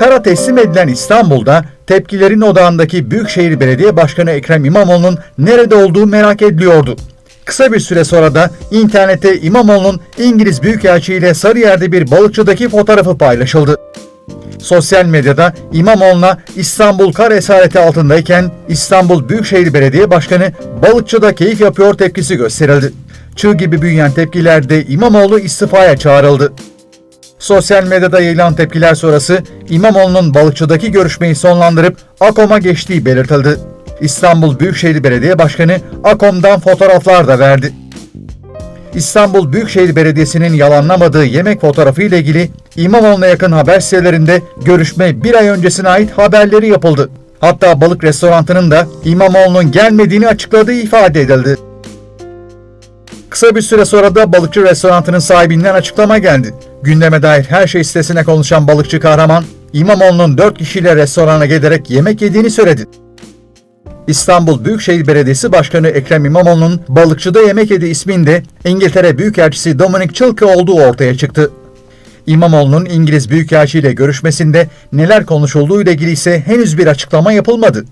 Kara teslim edilen İstanbul'da tepkilerin odağındaki Büyükşehir Belediye Başkanı Ekrem İmamoğlu'nun nerede olduğu merak ediliyordu. Kısa bir süre sonra da internette İmamoğlu'nun İngiliz Büyükelçi ile Sarıyer'de bir balıkçıdaki fotoğrafı paylaşıldı. Sosyal medyada İmamoğlu'na İstanbul kar esareti altındayken İstanbul Büyükşehir Belediye Başkanı balıkçıda keyif yapıyor tepkisi gösterildi. Çığ gibi büyüyen tepkilerde İmamoğlu istifaya çağrıldı. Sosyal medyada yayılan tepkiler sonrası İmamoğlu'nun balıkçıdaki görüşmeyi sonlandırıp AKOM'a geçtiği belirtildi. İstanbul Büyükşehir Belediye Başkanı AKOM'dan fotoğraflar da verdi. İstanbul Büyükşehir Belediyesi'nin yalanlamadığı yemek fotoğrafı ile ilgili İmamoğlu'na yakın haber sitelerinde görüşme bir ay öncesine ait haberleri yapıldı. Hatta balık restoranının da İmamoğlu'nun gelmediğini açıkladığı ifade edildi. Kısa bir süre sonra da balıkçı restoranının sahibinden açıklama geldi. Gündeme dair her şey sitesine konuşan balıkçı kahraman, İmamoğlu'nun 4 kişiyle restorana gelerek yemek yediğini söyledi. İstanbul Büyükşehir Belediyesi Başkanı Ekrem İmamoğlu'nun balıkçıda yemek yedi isminde İngiltere Büyükelçisi Dominic Chilke olduğu ortaya çıktı. İmamoğlu'nun İngiliz Büyükelçi ile görüşmesinde neler konuşulduğu ile ilgili ise henüz bir açıklama yapılmadı.